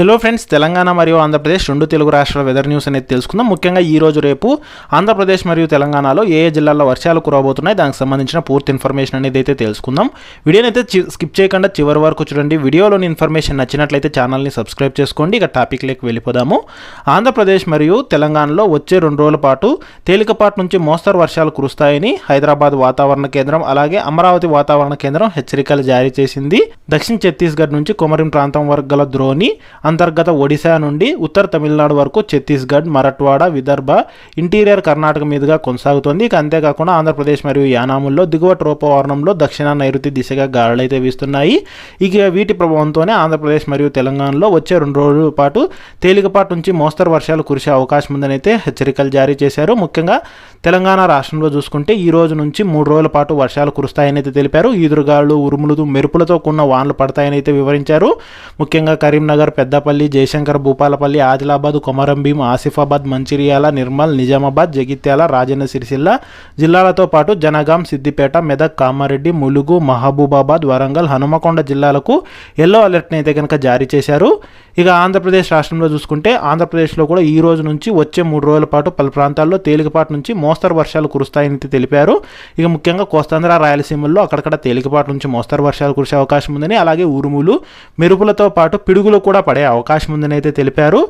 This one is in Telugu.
హలో ఫ్రెండ్స్ తెలంగాణ మరియు ఆంధ్రప్రదేశ్ రెండు తెలుగు రాష్ట్రాల వెదర్ న్యూస్ అనేది తెలుసుకుందాం. ముఖ్యంగా ఈ రోజు రేపు ఆంధ్రప్రదేశ్ మరియు తెలంగాణలో ఏ ఏ జిల్లాల్లో వర్షాలు కురవబోతున్నాయి దానికి సంబంధించిన పూర్తి ఇన్ఫర్మేషన్ అనేది అయితే తెలుసుకుందాం. వీడియోని అయితే చి- స్కిప్ చేయకుండా చివరి వరకు చూడండి. వీడియోలోని ఇన్ఫర్మేషన్ నచ్చినట్లయితే ఛానల్ని సబ్స్క్రైబ్ చేసుకోండి. ఇక టాపిక్లోకి వెళ్ళిపోదాము. ఆంధ్రప్రదేశ్ మరియు తెలంగాణలో వచ్చే రెండు రోజుల పాటు తేలికపాటి నుంచి మోస్తరు వర్షాలు కురుస్తాయని హైదరాబాద్ వాతావరణ కేంద్రం అలాగే అమరావతి వాతావరణ కేంద్రం హెచ్చరికలు జారీ చేసింది. దక్షిణ ఛత్తీస్గఢ్ నుంచి కొమరిం ప్రాంతం వరకు గల ద్రోణి అంతర్గత ఒడిశా నుండి ఉత్తర తమిళనాడు వరకు ఛత్తీస్గఢ్ మరట్వాడ విదర్భ ఇంటీరియర్ కర్ణాటక మీదుగా కొనసాగుతోంది. ఇక అంతేకాకుండా ఆంధ్రప్రదేశ్ మరియు యానాముల్లో దిగువ ట్రోపవారణంలో దక్షిణ నైరుతి దిశగా గాలులైతే వీస్తున్నాయి. ఇక వీటి ప్రభావంతోనే ఆంధ్రప్రదేశ్ మరియు తెలంగాణలో వచ్చే రెండు రోజుల పాటు తేలికపాటి నుంచి మోస్తరు వర్షాలు కురిసే అవకాశం ఉందని అయితే హెచ్చరికలు జారీ చేశారు. ముఖ్యంగా తెలంగాణ రాష్ట్రంలో చూసుకుంటే ఈ రోజు నుంచి మూడు రోజుల పాటు వర్షాలు కురుస్తాయని అయితే తెలిపారు. ఈదురుగాలు ఉరుములు మెరుపులతో కూడిన వానలు పడతాయని అయితే వివరించారు. ముఖ్యంగా కరీంనగర్ పెద్దపల్లి జయశంకర్ భూపాలపల్లి ఆదిలాబాద్ కొమరంభీం ఆసిఫాబాద్ మంచిర్యాల నిర్మల్ నిజామాబాద్ జగిత్యాల రాజన్న సిరిసిల్ల జిల్లాలతో పాటు జనగాం సిద్దిపేట మెదక్ కామారెడ్డి ములుగు మహబూబాబాద్ వరంగల్ హనుమకొండ జిల్లాలకు ఎల్లో అలర్ట్ని అయితే కనుక జారీ చేశారు. ఇక ఆంధ్రప్రదేశ్ రాష్ట్రంలో చూసుకుంటే ఆంధ్రప్రదేశ్లో కూడా ఈ రోజు నుంచి వచ్చే మూడు రోజుల పాటు పలు ప్రాంతాల్లో తేలికపాటి నుంచి మోస్తరు వర్షాలు కురుస్తాయని అయితే తెలిపారు. ఇక ముఖ్యంగా కోస్తాంధ్ర రాయలసీమల్లో అక్కడక్కడ తేలికపాటి నుంచి మోస్తరు వర్షాలు కురిసే అవకాశం ఉందని అలాగే ఉరుములు మెరుపులతో పాటు పిడుగులు కూడా పడే అవకాశం ఉందని అయితే తెలిపారు.